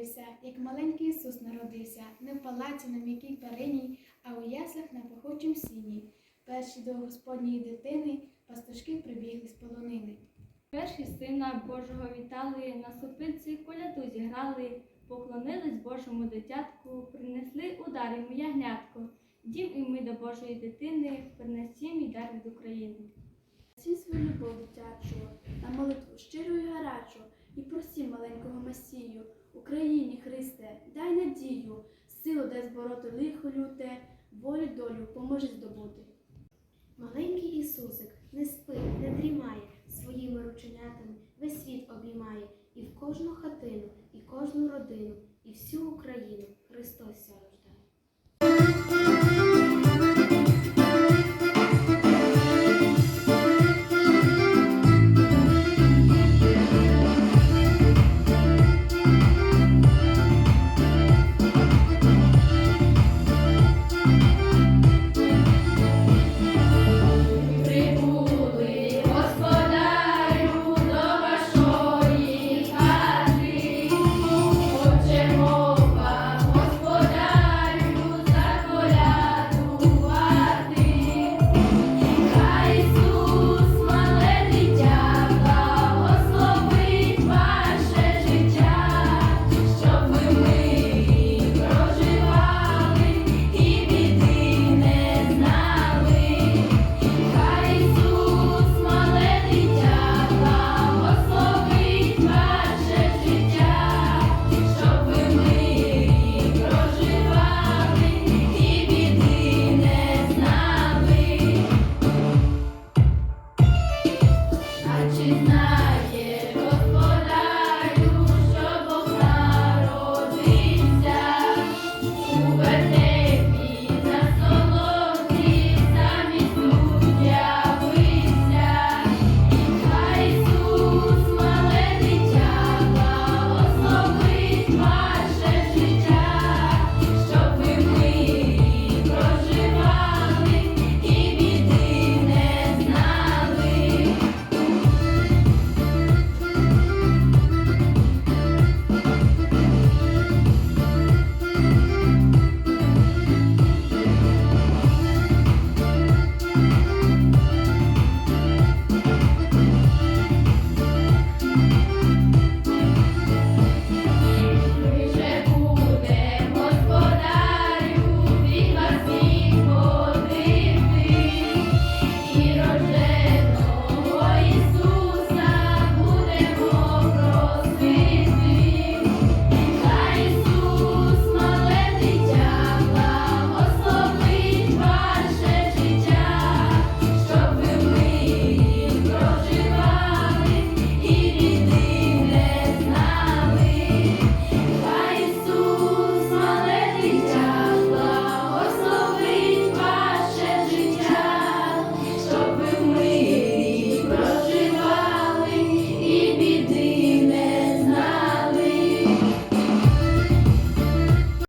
дивився, як маленький Ісус народився, не в палаці на м'якій перині, а у яслах на пахучім сіні. Перші до Господньої дитини пастушки прибігли з полонини. Перші сина Божого вітали, на супиці коляду зіграли, поклонились Божому дитятку, принесли удар йому ягнятко. Дім і ми до Божої дитини, принесім і дар від України. Всі свою любов дитячу, на молитву щиру і гарячу, і просім маленького Месію, Дай надію, силу дай збороти лихо люте, волю долю поможи здобути. Маленький Ісусик не спить, не дрімає, своїми рученятами весь світ обіймає, і в кожну хатину, і кожну родину, і всю Україну Христос сяє.